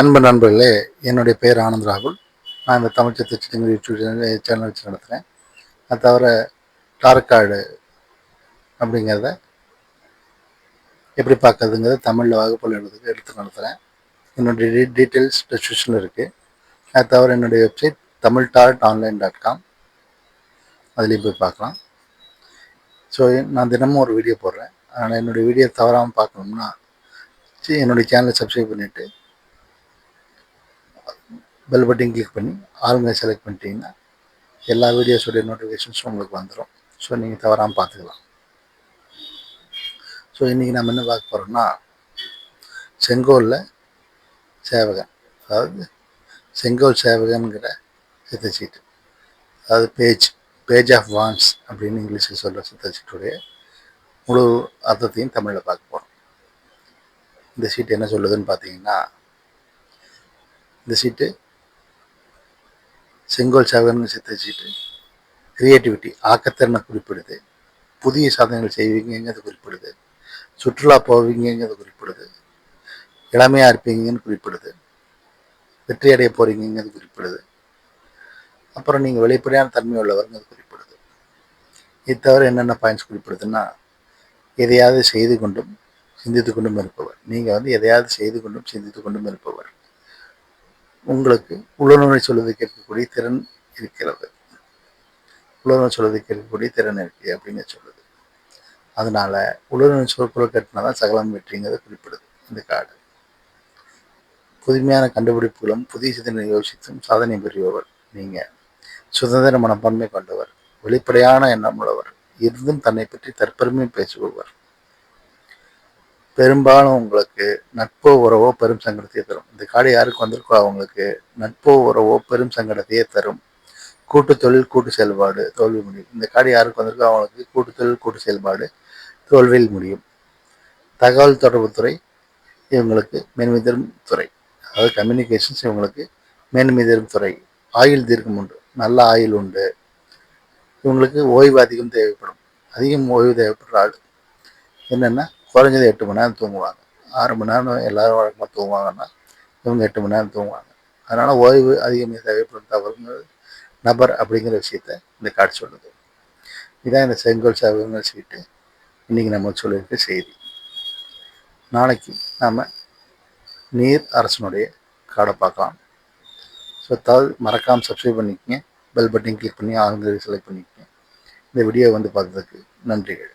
அன்பு நண்பர்களே என்னுடைய பேர் ஆனந்த் ராகுல். நான் இந்த தமிழ் சித்திரங்கள் யூடியூப் சேனல் வச்சு நடத்துகிறேன் அது தவிர டார்கார்டு அப்படிங்கிறத எப்படி பார்க்கறதுங்கிறத தமிழில் வகுப்பில் எழுது எடுத்து நடத்துகிறேன் என்னுடைய டீ டீட்டெயில்ஸ் டிஸ்கிரிப்ஷனில் இருக்குது அது தவிர என்னுடைய வெப்சைட் தமிழ் டார்ட் ஆன்லைன் டாட் காம். அதுலேயும் போய் பார்க்கலாம். ஸோ நான் தினமும் ஒரு வீடியோ போடுறேன். அதனால் என்னுடைய வீடியோ தவறாமல் பார்க்கணும்னா என்னுடைய சேனலை சப்ஸ்கிரைப் பண்ணிவிட்டு பெல் பட்டன் கிளிக் பண்ணி ஆளுங்க செலக்ட் பண்ணிட்டீங்கன்னா எல்லா வீடியோஸோடைய நோட்டிஃபிகேஷன்ஸும் உங்களுக்கு வந்துடும் ஸோ நீங்கள் தவறாமல் பார்த்துக்கலாம். ஸோ இன்றைக்கி நம்ம என்ன பார்க்க போகிறோம்னா செங்கோலில் சேவகன். அதாவது செங்கோல் சேவகன்கிற சித்தச்சீட்டு அதாவது பேஜ் பேஜ் ஆஃப் வான்ஸ் அப்படின்னு இங்கிலீஷில் சொல்கிற சித்தச்சீட்டுடைய முழு அர்த்தத்தையும் தமிழில் பார்க்க போகிறோம் இந்த சீட்டு என்ன சொல்லுதுன்னு பார்த்தீங்கன்னா இந்த சீட்டு செங்கோல் சேவகன் சித்த கிரியேட்டிவிட்டி ஆக்கத்திறனை குறிப்பிடுது. புதிய சாதனைகள் செய்வீங்கிறது குறிப்பிடுது. சுற்றுலா போவீங்கிறது குறிப்பிடுது. இளமையாக இருப்பீங்கன்னு குறிப்பிடுது. வெற்றி அடைய போகிறீங்கிறது குறிப்பிடுது. அப்புறம் நீங்கள் வெளிப்படையான தன்மை உள்ளவருங்கிறது குறிப்பிடுது. இது தவிர என்னென்ன பாயிண்ட்ஸ் குறிப்பிடுதுன்னா எதையாவது செய்து கொண்டும் சிந்தித்து கொண்டும் இருப்பவர். நீங்கள் வந்து எதையாவது செய்து கொண்டும் சிந்தித்து கொண்டும் இருப்பவர். உங்களுக்கு உள்ளுணர்வை சொல்வதை கேட்கக்கூடிய திறன் இருக்கிறது. உள்ளுணர்வு சொல்வதை கேட்கக்கூடிய திறன் இருக்கு அப்படின்னு சொல்லுது. அதனால உள்ளுணர்வு சொற்களை கட்டினா தான் சகலம் வெற்றிங்கிறத குறிப்பிடுது இந்த காடு. புதுமையான கண்டுபிடிப்புகளும் புதிய சிந்தனை யோசித்தும் சாதனை பெறுபவர் நீங்கள் சுதந்திர மனப்பான்மை கொண்டவர் வெளிப்படையான எண்ணம் உள்ளவர் இருந்தும் தன்னை பற்றி தற்பெருமை பேசுபவர் பெரும்பாலும் உங்களுக்கு நட்போ உறவோ பெரும் சங்கடத்தையே தரும். இந்த காடு யாருக்கு வந்திருக்கோ அவங்களுக்கு நட்போ உறவோ பெரும் சங்கடத்தையே தரும். கூட்டு தொழில் கூட்டு செயல்பாடு தோல்வி முடியும். இந்த காடு யாருக்கு வந்திருக்கோ அவங்களுக்கு கூட்டு தொழில் கூட்டு செயல்பாடு தோல்வியில் முடியும். தகவல் தொடர்புத்துறை இவங்களுக்கு மேன்மை தரும் துறை. அதாவது கம்யூனிகேஷன்ஸ் இவங்களுக்கு மேன்மை தரும் துறை. ஆயுள் தீர்க்கம் உண்டு. நல்ல ஆயுள் உண்டு. இவங்களுக்கு ஓய்வு அதிகம் தேவைப்படும். அதிகம் ஓய்வு தேவைப்படுற ஆள். என்னென்னா குறைஞ்சது எட்டு மணி நேரம் தூங்குவாங்க. ஆறு மணி நேரம் எல்லோரும் வழக்கமாக தூங்குவாங்கன்னா இவங்க எட்டு மணி நேரம் தூங்குவாங்க. அதனால் ஓய்வு அதிகமாக தேவைப்படும் தவறுங்கிறது நபர் அப்படிங்கிற விஷயத்த இந்த காட்சி சொல்லுது. இதான் இந்த செங்கோல் சேவகங்கள் சீட்டு இன்றைக்கி நம்ம சொல்லியிருக்க செய்தி. நாளைக்கு நாம் நீர் அரசனுடைய காடை பார்க்கலாம். ஸோ தவிர மறக்காமல் சப்ஸ்கிரைப் பண்ணிக்கங்க. பெல் பட்டன் கிளிக் பண்ணி ஆளுங்களை செலக்ட் பண்ணிக்கங்க. இந்த வீடியோ வந்து பார்த்ததுக்கு நன்றிகள்.